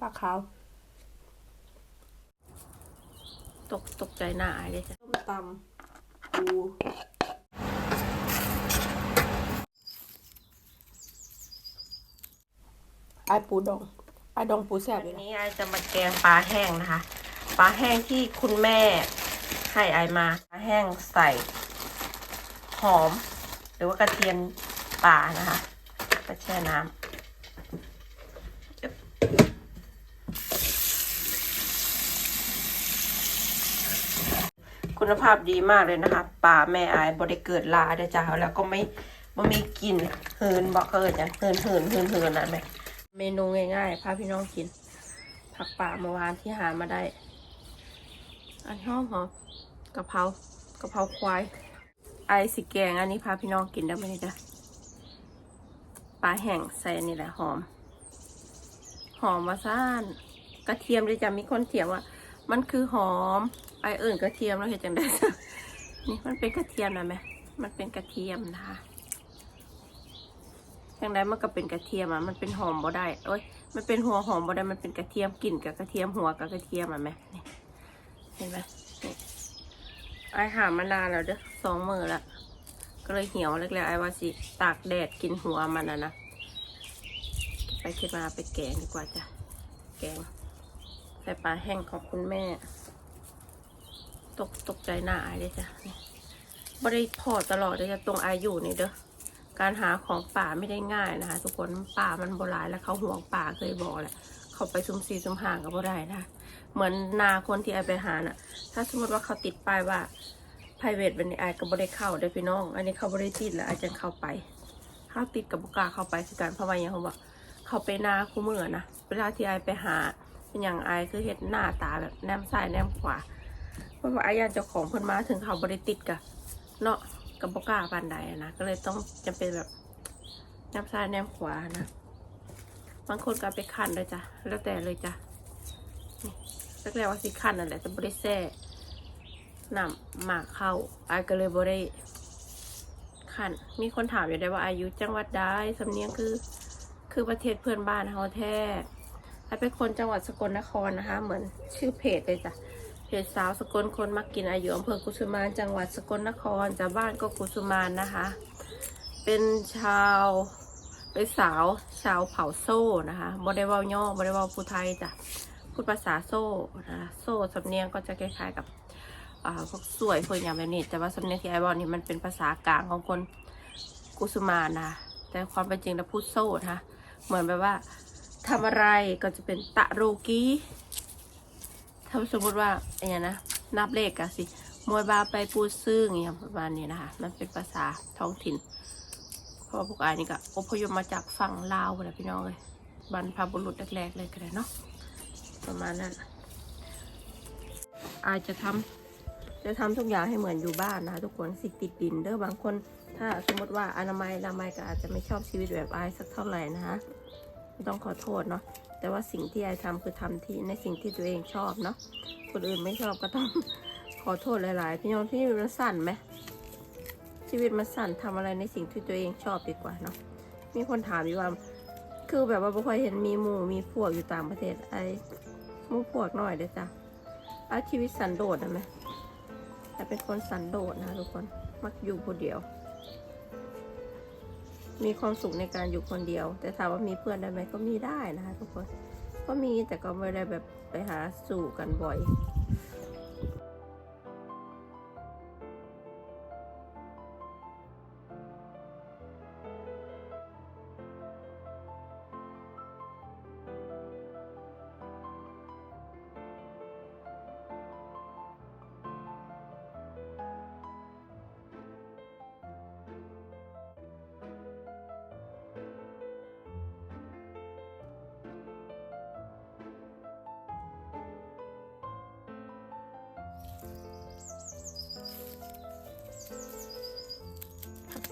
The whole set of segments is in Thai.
ปลาขาว ตกตกใจหน้าอายเลยจ้ะส้มตำปูไอายปูดองไอายดองปูแซ่บวันเลยนะนี้อายจะมาแกงปลาแห้งนะคะ ปลาแห้งที่คุณแม่ให้อายมาปลาแห้งใส่หอม หรือว่ากระเทียมป่านะคะไปแช่น้ำ คุณภาพดีมากเลยนะคะปลาแม่อายบริเกิดลาเด้จ้าแล้วก็ไม่ไม่มีกลิ่นเหินบอกเกิดอย่างเหินเหินเหินเหินนั่นไหมเมนูง่ายๆพาพี่น้องกิน ผักป่าเมื่อวานที่หามาได้ อันหอมหอมกะเพรากะเพราควายไอสิแกงอันนี้พาพี่น้องกินได้ไหมจ้ะปลาแห้งใส่นี่แหละหอม หอมมาซ่าน กระเทียมเลยจ้ะมีคนเถียงว่า มันคือหอมไอเอิ่นกระเทียมแล้วเห็นจังได้นี่มันเป็นกระเทียมนะแม่มันเป็นกระเทียมนะคะจังได้มันก็เป็นกระเทียมอะ มันเป็นหอมบ่ได้โอ้ย มันเป็นหัวหอมบ่ได้ มันเป็นกระเทียมกลิ่นกับกระเทียมหัวกับกระเทียมอะแม่เห็นไหมไอหามานานแล้วเด้อสองมือละก็เลยเหี่ยวแรกๆไอว่าสิตากแดดกินหัวมันนะนะ ไปคิดมาไปแกงดีกว่าจ้ะ แกง ส่ปลาแห้งของคุณแม่ ตกตกใจหน้าอายเลยจ้ะบริพอตลอดเลยจ้ะตรงอายุนี่เด้อการหาของป่าไม่ได้ง่ายนะคะ ทุกคนป่ามันโบราณแล้วเขาห่วงป่าเคยบอกแหละเขาไปซุ่มซีซุ่มห่างกับบ่ได้นะเหมือนนาคนที่ไอไปหาน่ะ ถ้าสมมติว่าเขาติดป้ายว่า private เป็นไอก็บ่ได้เข้าได้พี่น้อง อันนี้เขาบ่ได้ติดแล้วไอจังเข้าไปถ้าติดกับบุกาเข้าไปคือการเพราะว่าอย่างเขาบอกเขาไปนาคู่มือนะเวลาที่ไอไปหา เป็นอย่างไอคือเฮ็ดหน้าตาแบบแนมซ้ายแนมขวาเพราะว่าไอายานเจ้าของเพิ่นมาถึงเขาบริติดกะเนาะกับบกล้าปานใดนะก็เลยต้องจะเป็นแบบแนมซ้ายแนมขวานะบางคนก็ไปคั่นเลยจ้ะแล้วแต่เลยจ้ะนี่แรกๆว่าสิคั่นนั่นแหละแต่บริแซ่นำหมากเข้าไอก็เลยบริคั่นมีคนถามอยู่ได้ว่าอายุจังหวัดใดสำเนียงคือคือประเทศเพื่อนบ้านเขาแท้ ไอเป็นคนจังหวัดสกลนครนะคะ เหมือนชื่อเพจเลยจ้ะเพจสาวสกลคนมักกินอายุอำเภอกุสุมานจังหวัดสกลนครจากบ้านก็กุสุมานนะคะ เป็นชาวเป็นสาวชาวเผ่าโซ่นะคะบริวารย่อบริวารภูไทยจ้ะพูดภาษาโซ่นะะโซ่สำเนียงก็จะคล้ายๆกับพวกสวยพวกอย่างแบบนี้แต่ว่าสำเนียงที่ไอบอกนี่มันเป็นภาษากลางของคนกุสุมานนะะแต่ความเป็นจริงแล้วพูดโซ่นะคะเหมือนแบบว่า ทำอะไรก็จะเป็นตะโรกีถ้าสมมติว่าอย่างนี้นะ นับเลขกันสิ มวยบาไปปูซึ่งอย่างประมาณนี้นะคะ มันเป็นภาษาท้องถิ่น เพราะว่าพวกอายนี่ก็อพยพมาจากฝั่งลาวเลยพี่น้องเลยบรรพบุรุษแรกๆเลยก็ได้เนาะ ประมาณนั้น อายจะทำจะทำทุกอย่างให้เหมือนอยู่บ้านนะคะทุกคนสิติดดินเด้อบางคน ถ้าสมมติว่าอนามัยอนามัยก็อาจจะไม่ชอบชีวิตแบบอายสักเท่าไหร่นะคะ ต้องขอโทษเนาะแต่ว่าสิ่งที่ไอทำคือทำที่ในสิ่งที่ตัวเองชอบเนาะคนอื่นไม่ชอบก็ต้อง ขอโทษหลาย ๆ พี่น้องที่มันสั้นไหมชีวิตมันสั้นทำอะไรในสิ่งที่ตัวเองชอบดีกว่าเนาะมีคนถามอยู่ว่าคือแบบว่าบ่ค่อยเห็นมีหมู่มีพวกอยู่ต่างประเทศไอ้หมู่พวกหน่อยเด้จ้ะไอ้ชีวิตสันโดษนะไหมแต่เป็นคนสันโดษนะทุกคนมักอยู่คนเดียว มีความสุขในการอยู่คนเดียว แต่ถามว่ามีเพื่อนได้ไหมก็มีได้นะคะทุกคน ก็มีแต่ก็ไม่ได้แบบไปหาสู่กันบ่อย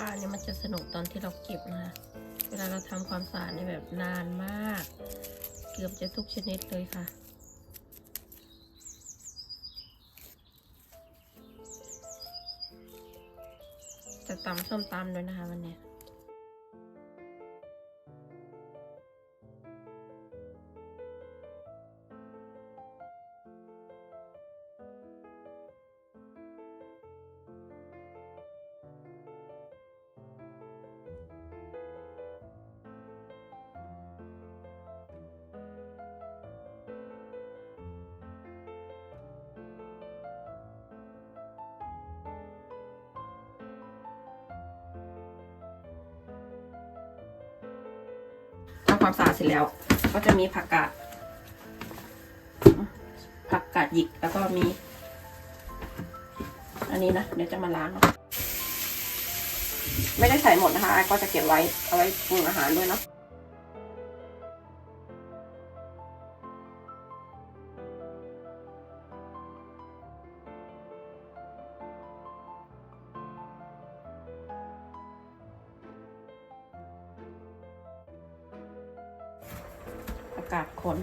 ป้าเนี่ยมันจะสนุกตอนที่เราเก็บนะคะเวลาเราทำความสะอาดเนี่ยแบบนานมาก เกือบจะทุกชนิดเลยค่ะจะตำส้มตำด้วยนะคะวันนี้ำความสะอาดเสร็จแล้ว ก็จะมีผักกาดผักกาดหยิกแล้วก็มี อันนี้นะเดี๋ยวจะมาล้างเนาะไม่ได้ใส่หมดนะคะก็จะเก็บไว้เอาไว้ปรุงอาหารด้วยเนาะ กาบคน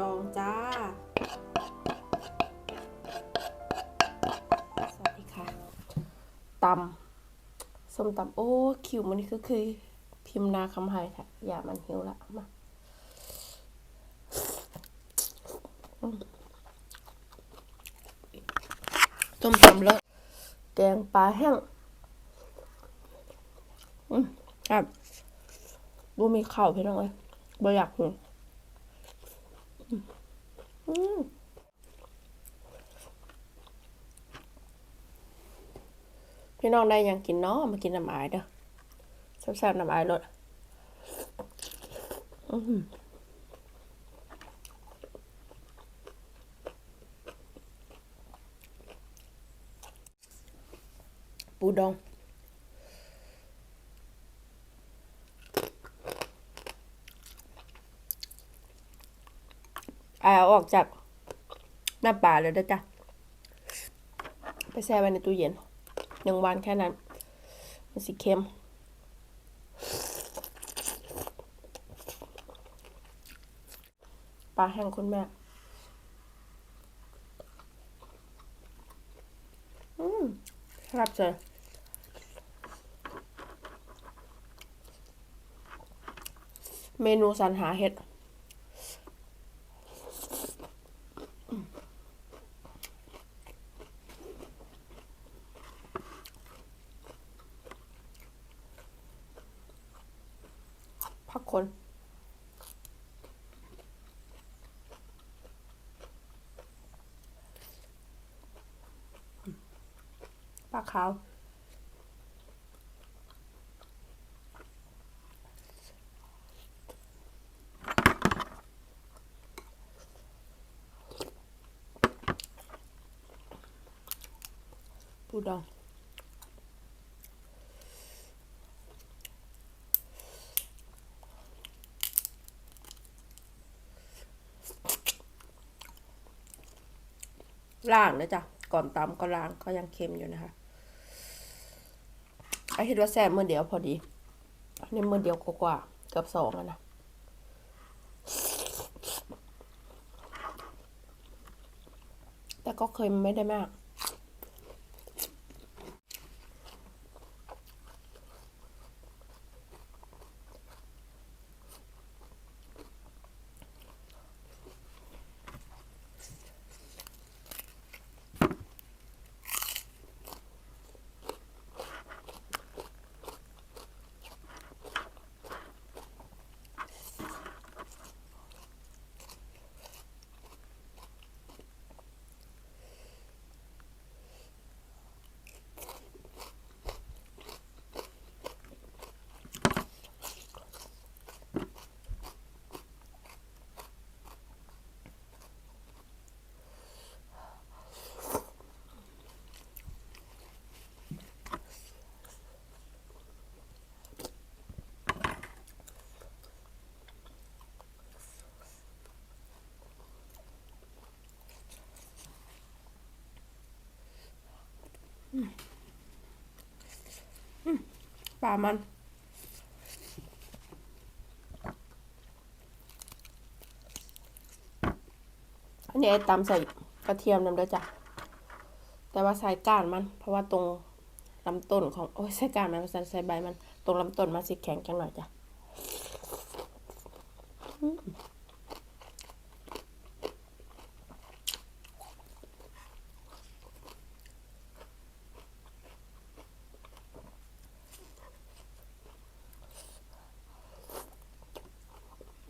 ดองจ้า สวัสดีค่ะตำส้มตำโอ้ คิวมันนี่ก็คือพิมพ์นาคำไฮค่ะ อย่ามันหิวละมาอืมส้มตำแล้วแกงปลาแห้ง อืมครับบูมีข้าวพี่น้องเลยบ่อยากกิน อืมพี่น้องได้หยังกินเนาะมากินน้ำอายเด้อแซ่บๆน้ำอายรสอืมปูดอง เอาออกจากหน้าป่าเลยเด้จ้ะไปแช่ไว้ในตู้เย็นหนึ่งวันแค่นั้น มันสิเค็ม ปลาแห้งคุณแม่อืมครับเจอเมนูสรรหาเห็ด พักคน ปลาขาวปูดองล่างนะจ๊ะ ก่อนตำก็ล้างก็ยังเค็มอยู่นะคะ ไอคิดว่าแซ่บมือเดียวพอดีนี่มือเดียวกว่าเกือบสองอะนะแต่ก็เคยไม่ได้มาก ปลามัน อันนี้ไอ้ตำใส่กระเทียมนำเด้อจ้ะ แต่ว่าใส่ก้านมัน เพราะว่าตรงลำต้นของ โอ้ยใส่ก้านมันใส่ใบมัน ตรงลำต้นมันสิแข็งจังหน่อยจ้ะ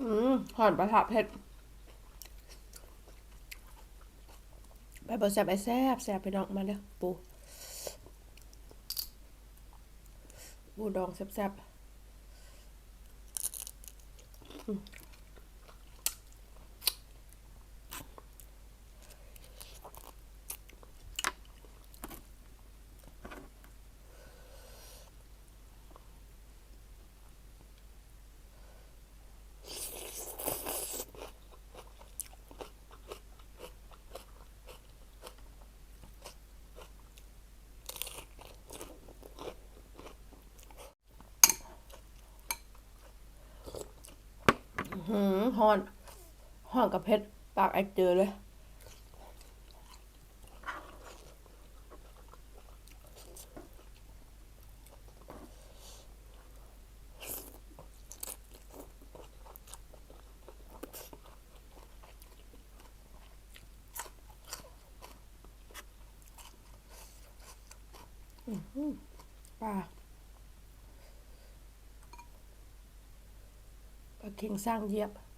อืม หอนประทับเผ็ดไปบนแซบไปแซบแซบไปดองมาเด้อปูปูดองแซบแซบ หืมหอนหอนกับเพชรปากไอเจอเลย อื้อหือปลา ปลา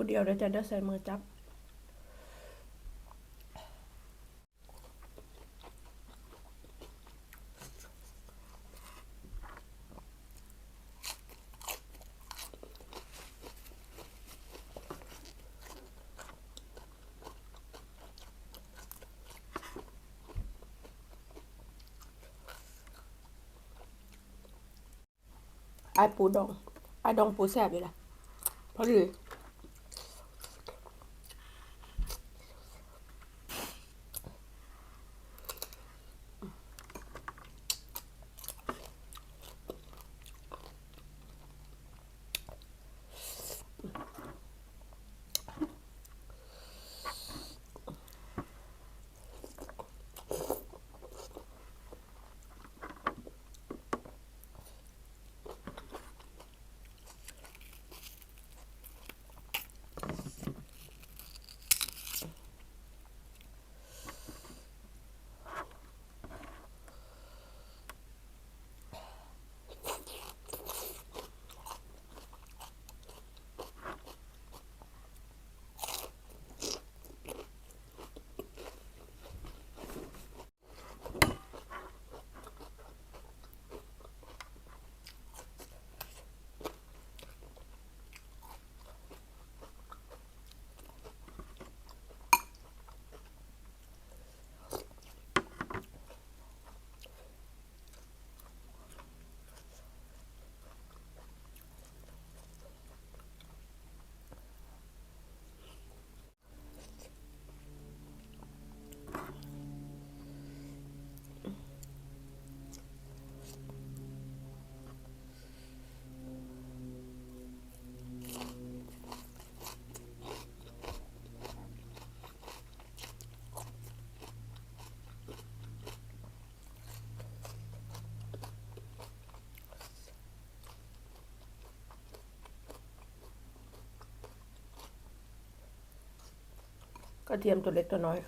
ผู้เดียวเดี๋ยวจะได้ใส่มือจับไอปูดองไอดองปูแสบอยู่ละพอดี กระเทียมตัวเล็กตัวน้อย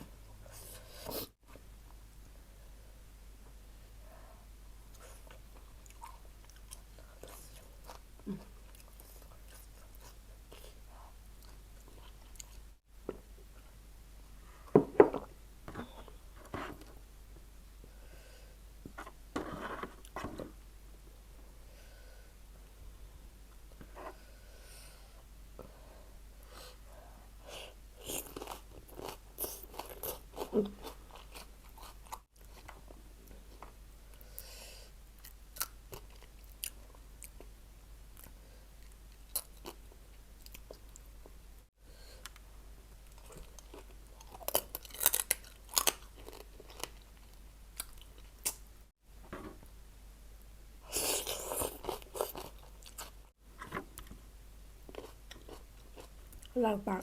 ลางปาก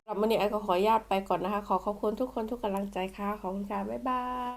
สำหรับวันนี้ไอก็ขออนุญาตไปก่อนนะคะ ขอขอบคุณทุกคนทุกกำลังใจค่ะ ขอบคุณค่ะ บ๊ายบาย